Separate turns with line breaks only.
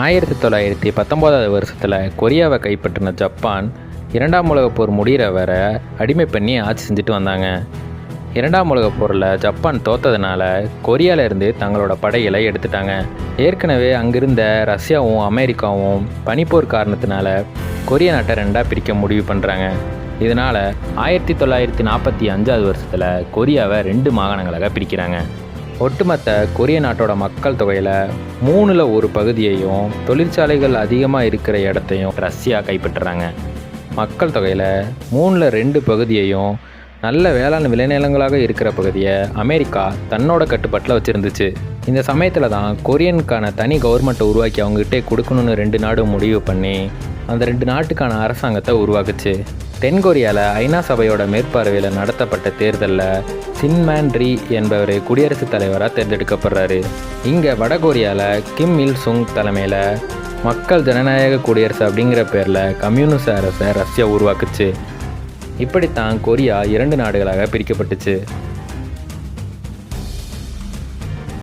ஆயிரத்தி தொள்ளாயிரத்தி பத்தொம்போதாவது வருஷத்தில் கொரியாவை கைப்பற்றின ஜப்பான் இரண்டாம் உலகப் போர் முடிகிற வர அடிமை பண்ணி ஆட்சி செஞ்சுட்டு வந்தாங்க. இரண்டாம் உலகப் போரில் ஜப்பான் தோத்ததுனால கொரியாவிலேருந்து இருந்து தங்களோட படைகளை எடுத்துட்டாங்க. ஏற்கனவே அங்கிருந்த ரஷ்யாவும் அமெரிக்காவும் பனிப்போர் காரணத்தினால கொரிய நாட்டை ரெண்டாக பிரிக்க முடிவு பண்ணுறாங்க இதனால் ஆயிரத்தி தொள்ளாயிரத்தி நாற்பத்தி அஞ்சாவது வருஷத்தில் கொரியாவை ரெண்டு மாகாணங்களாக பிரிக்கிறாங்க. ஒட்டுமொத்த கொரிய நாட்டோட மக்கள் தொகையில் மூணில் ஒரு பகுதியையும் தொழிற்சாலைகள் அதிகமாக இருக்கிற இடத்தையும் ரஷ்யா கைப்பற்றுறாங்க. மக்கள் தொகையில் மூணில் ரெண்டு பகுதியையும் நல்ல வேளாண் விளைநிலங்களாக இருக்கிற பகுதியை அமெரிக்கா தன்னோட கட்டுப்பாட்டில் வச்சுருந்துச்சு. இந்த சமயத்தில் தான் கொரியனுக்கான தனி கவர்மெண்ட்டை உருவாக்கி அவங்ககிட்டே கொடுக்கணும்னு ரெண்டு நாடும் முடிவு பண்ணி அந்த ரெண்டு நாட்டுக்கான அரசாங்கத்தை உருவாக்குச்சு. தென்கொரியாவில் ஐநா சபையோட மேற்பார்வையில் நடத்தப்பட்ட தேர்தலில் சின்மேன் ரீ என்பவர் குடியரசுத் தலைவராக தேர்ந்தெடுக்கப்படுறாரு. இங்கே வடகொரியாவில் கிம் இல் சுங் தலைமையில் மக்கள் ஜனநாயக குடியரசு அப்படிங்கிற பேரில் கம்யூனிஸ்ட் அரசை ரஷ்யா உருவாக்குச்சு. இப்படித்தான் கொரியா இரண்டு நாடுகளாக பிரிக்கப்பட்டுச்சு.